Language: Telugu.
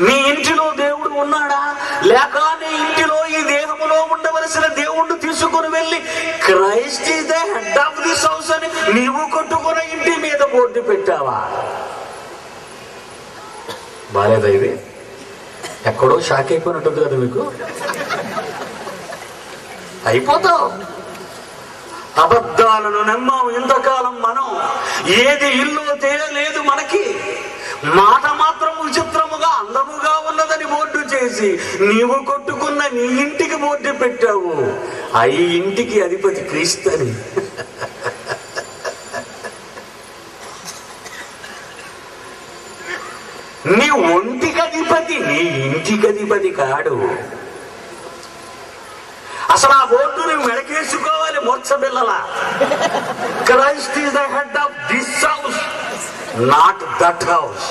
మీ ఇంటిలో దేవుడు ఉన్నాడా? లేక నీ ఇంటిలో ఈ దేహములో ఉండవలసిన దేవుణ్ణి తీసుకుని వెళ్ళి Christ the head of this house అని నీవు కొట్టుకున్న ఇంటి మీద బోర్డు పెట్టావా? బాలేదా ఇది? ఎక్కడో షాక్ అయిపోయినట్టుంది కదా మీకు? అయిపోతావు. అబద్ధాలను నమ్మాము ఇంతకాలం మనం. ఏది ఇల్లు తేలేదు మనకి. మా బోర్డు నీవు కొట్టుకున్న నీ ఇంటికి బోర్డు పెట్టావు. ఆ ఇంటికి అధిపతి క్రీస్తని. నీ ఒంటికి అధిపతి నీ ఇంటికి అధిపతి కాడు. అసలు ఆ బోర్డు నువ్వు మెడకేసుకోవాలి మూర్చ పిల్లల. Christ is the head of this house not that house